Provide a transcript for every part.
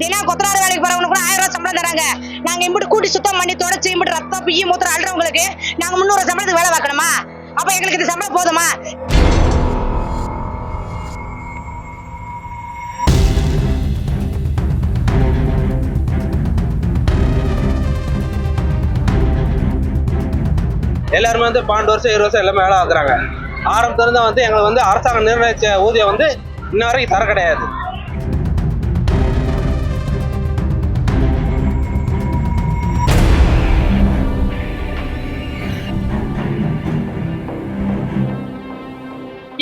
தினம் கொத்தனார் வேலைக்கு போறவங்க கூட ஆயிரம் ரூபாய் சம்பளம் தராங்க. நாங்க இம்பிட்டு கூட்டி சுத்தம் பண்ணி தொடச்சு இம்பிட்டு ரத்தம் பிய்யி மூத்திரம் அழுறவங்களுக்கு நாங்க முந்நூறு சம்பளத்துக்கு வேலை பார்க்கணுமா? அப்ப எங்களுக்கு இது சம்பளம் போதுமா? எல்லாருமே வந்து பன்னெண்டு வருஷம் இருபது வருஷம் எல்லாமே வேலை பார்க்குறாங்க. ஆரம்பத்துலேருந்து வந்து எங்களுக்கு வந்து அரசாங்கம் நிர்ணயிச்ச ஊதியம் வந்து இன்ன வரைக்கும் தர கிடையாது.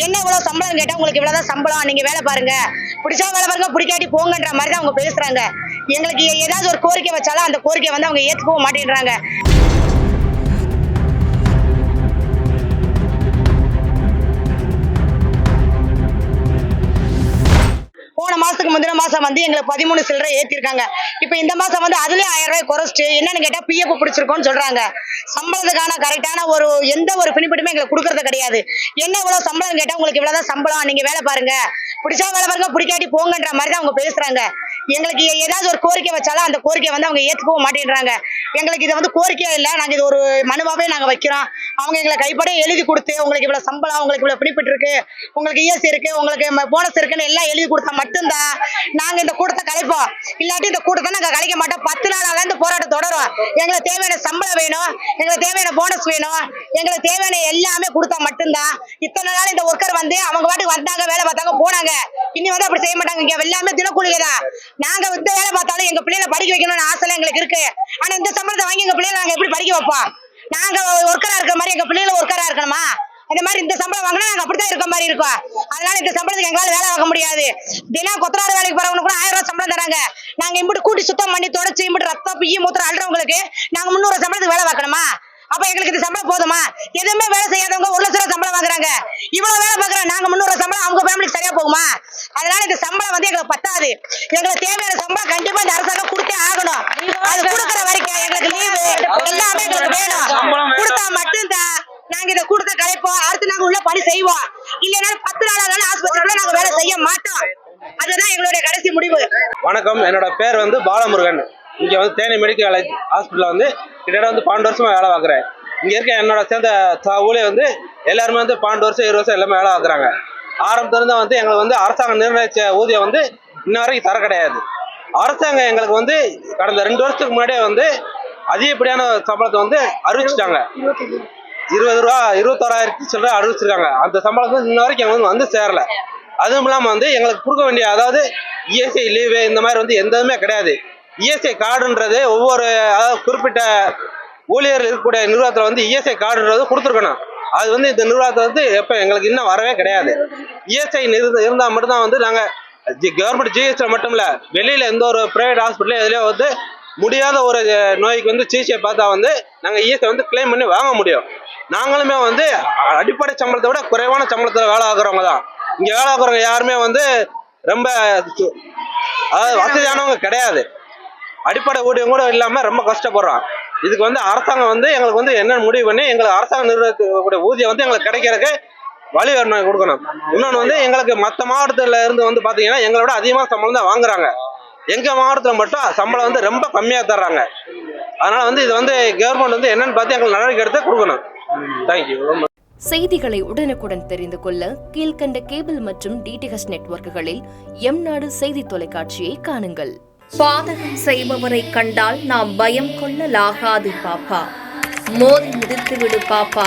என்ன இவ்வளவு சம்பளம் கேட்டா உங்களுக்கு இவ்வளவுதான் சம்பளம். நீங்க வேலை பாருங்க. பிடிச்சா வேலை பாருங்க பிடிக்காட்டி போங்கன்ற மாதிரி தான் அவங்க பேசுறாங்க. எங்களுக்கு ஏதாவது ஒரு கோரிக்கை வச்சாலும் அந்த கோரிக்கை வந்து அவங்க ஏத்துக்கவும் மாட்டேன்றாங்க. மாதம் வந்து எங்களுக்கு பதிமூணு சில்லறை ஏற்றிருக்காங்க இப்போ இந்த மாசம் வந்து அதுலேயே ஆயிரம் ரூபாய் குறைச்சிட்டு என்னன்னு கேட்டால் பிஎஃப் பிடிச்சிருக்கோன்னு சொல்றாங்க. சம்பளத்துக்கான கரெக்டான ஒரு எந்த ஒரு பெனிஃபிட்டுமே எங்களுக்கு கொடுக்கறது கிடையாது. என்ன இவ்வளோ சம்பளம் கேட்டால் உங்களுக்கு இவ்வளோதான் சம்பளம். நீங்க வேலை பாருங்க. பிடிச்சா வேலை பாருங்க பிடிக்காட்டி போங்கன்ற மாதிரி தான் அவங்க பேசுறாங்க. எங்களுக்கு ஏதாவது ஒரு கோரிக்கை வச்சாலும் அந்த கோரிக்கை வந்து அவங்க ஏத்துக்கவும் மாட்டேன்றாங்க. எங்களுக்கு இது வந்து கோரிக்கையா இல்ல. நாங்க இது ஒரு மனுவாவே நாங்க வைக்கிறோம். அவங்க எங்களை கைப்பட எழுதி கொடுத்து உங்களுக்கு இவ்வளவு சம்பளம் உங்களுக்கு இவ்வளவு பிடிப்பிட்டு இருக்கு உங்களுக்கு இஎஸ்சி இருக்கு உங்களுக்கு போனஸ் இருக்குன்னு எல்லாம் எழுதி கொடுத்தா மட்டும்தான் நாங்க இந்த கூட்டத்தை கலைப்போம். இல்லாட்டி இந்த கூட்டத்தை நாங்க கலைக்க மாட்டோம். பத்து நாளாக இந்த போராட்டம் தொடரும். எங்களுக்கு தேவையான சம்பளம் வேணும் எங்களுக்கு தேவையான போனஸ் வேணும் எங்களுக்கு தேவையான எல்லாமே கொடுத்தா மட்டும்தான். இத்தனை நாள் இந்த ஒர்க்கர் வந்து அவங்க பாட்டுக்கு வந்தாங்க வேலை பார்த்தாங்க போனாங்க. இனி வந்து அப்படி செய்ய மாட்டாங்க. இங்க எல்லாமே தினக்கூலிகை தான். நாங்க வந்து வேலை பார்த்தாலும் எங்க பிள்ளைகளை படிக்க வைக்கணும்னு ஆசை எங்களுக்கு இருக்கு. ஆனா இந்த சம்பளத்தை வாங்கி எங்க பிள்ளைகளை நாங்க எப்படி படிக்க வைப்போம்? நாங்க ஒர்க்கரா இருக்கிற மாதிரி எங்க பிள்ளைகளை ஒர்க்கரா இருக்கணுமா? இந்த மாதிரி இந்த சம்பளம் வாங்கினா நாங்க அப்படித்தான் இருக்க மாதிரி இருக்கோம். அதனால இந்த சம்பளத்துக்கு எங்களால வேலை வாங்க முடியாது. தினம் கொத்தனார் வேலைக்கு போறவங்க கூட ஆயிரம் ரூபாய் சம்பளம் தராங்க. நாங்க இம்பிட்டு கூட்டி சுத்தம் பண்ணி தொடச்சு இம்பிட்டு ரத்தம் பிய்ய மூத்திரம் அழுறவங்களுக்கு நாங்க முந்நூறு சம்பளத்துக்கு வேலை பார்க்கணுமா? அப்ப எங்களுக்கு இது சம்பளம் போதுமா? எதுவுமே வேலை செய்யாதவங்க ஒரு லட்சம் ரூபாய் சம்பளம் வாங்குறாங்க. இவ்வளவு வேலை பாக்குறாங்க நாங்க முந்நூறு சம்பளம் அவங்க ஃபேமிலிக்கு சரியா போகுமா? அதனால இந்த சம்பளம் வந்து எங்களுக்கு பத்தாது. எங்களை சம்பளம் கண்டிப்பா இந்த அரசாங்கம் கொடுத்தே ஆகணும். அது கொடுக்கற வரைக்கும் எங்களுக்கு லீவு எல்லாமே எங்களுக்கு வேணும். கொடுத்தா மட்டும்தான் நாங்க இதை கொடுத்த கலைப்போம். அடுத்து நாங்க உள்ள பணி செய்வோம். இல்லைன்னா பத்து நாளாக ஆஸ்பத்திரிக்குள்ள நாங்க வேலை செய்ய மாட்டோம். அதுதான் எங்களுடைய கடைசி முடிவு. வணக்கம். என்னோட பேர் வந்து பாலமுருகன். இங்கே வந்து தேனி மெடிக்கல் காலேஜ் ஹாஸ்பிட்டலில் வந்து கிட்டத்தட்ட வந்து பன்னெண்டு வருஷமா வேலை பார்க்குறேன். இங்கே இருக்க என்னோட சேர்ந்த ஊழியர் வந்து எல்லாருமே வந்து பன்னெண்டு வருஷம் இருபது வருஷம் எல்லாமே வேலை பார்க்குறாங்க. ஆரம்பத்துல இருந்து வந்து எங்களுக்கு வந்து அரசாங்கம் நிர்ணயிச்ச ஊதியம் வந்து இன்ன வரைக்கும் தர கிடையாது. அரசாங்கம் எங்களுக்கு வந்து கடந்த ரெண்டு வருஷத்துக்கு முன்னாடியே வந்து அதிகப்படியான சம்பளத்தை வந்து அறிவிச்சிட்டாங்க. இருபது ரூபா இருபத்தோராயிரத்தி சில்லற அறிவிச்சிருக்காங்க. அந்த சம்பளத்தை வந்து இன்ன வரைக்கும் எங்களுக்கு வந்து சேரல. அதுவும் இல்லாமல் வந்து எங்களுக்கு கொடுக்க வேண்டிய அதாவது இஎஸ்ஐ லீவு இந்த மாதிரி வந்து எந்ததுமே கிடையாது. இஎஸ்ஐ கார்டுன்றது ஒவ்வொரு அதாவது குறிப்பிட்ட ஊழியர் இருக்கக்கூடிய நிர்வாகத்தில் வந்து இஎஸ்ஐ கார்டுன்றது கொடுத்துருக்கணும். அது வந்து இந்த நிறுவனத்தை வந்து எப்போ எங்களுக்கு இன்னும் வரவே கிடையாது. இஎஸ்ஐ இருந்தால் மட்டும்தான் வந்து நாங்கள் கவர்மெண்ட் ஜிஹெச்ல மட்டும் இல்லை வெளியில் எந்த ஒரு ப்ரைவேட் ஹாஸ்பிட்டலும் எதுலேயோ வந்து முடியாத ஒரு நோய்க்கு வந்து சிகிச்சை பார்த்தா வந்து நாங்கள் இஎஸ்ஐ வந்து கிளைம் பண்ணி வாங்க முடியும். நாங்களுமே வந்து அடிப்படை சம்பளத்தை விட குறைவான சம்பளத்தில் வேலை ஆகுறவங்க தான். இங்கே வேலை ஆகுறவங்க யாருமே வந்து ரொம்ப அதாவது வசதியானவங்க கிடையாது. அடிப்படை ஊதியம் கூட இல்லாமல் ரொம்ப கஷ்டப்படுறோம் இதுக்கு வந்து அரசாங்கம் வந்து எங்களுக்கு வந்து என்ன முடிவு பண்ணி எங்களுக்கு அரசாங்க நிறுவனத்துடைய ஊதியம் வந்து எங்களுக்கு கிடைக்கிறதுக்கு வழி கொடுக்கணும். இன்னொன்று வந்து எங்களுக்கு மற்ற மாவட்டத்துல இருந்து வந்து பார்த்தீங்கன்னா எங்களை விட அதிகமாக சம்பளம் தான் வாங்குறாங்க. எங்கள் மாவட்டத்தில் மட்டும் சம்பளம் வந்து ரொம்ப கம்மியாக தர்றாங்க. அதனால வந்து இது வந்து கவர்மெண்ட் வந்து என்னன்னு பார்த்து எங்களுக்கு நடவடிக்கை எடுத்து கொடுக்கணும். தேங்க்யூ செய்திகளை உடனுக்குடன் தெரிந்து கொள்ள கீழ்க்கண்ட கேபிள் மற்றும் டிடிஹெச் நெட்வொர்க்குகளில் எம் நாடு செய்தி தொலைக்காட்சியை காணுங்கள். பாதகம் செய்பவரை கண்டால் நாம் பயம் கொள்ளலாகாது பாப்பா. மோதி மிதித்து விடு பாப்பா.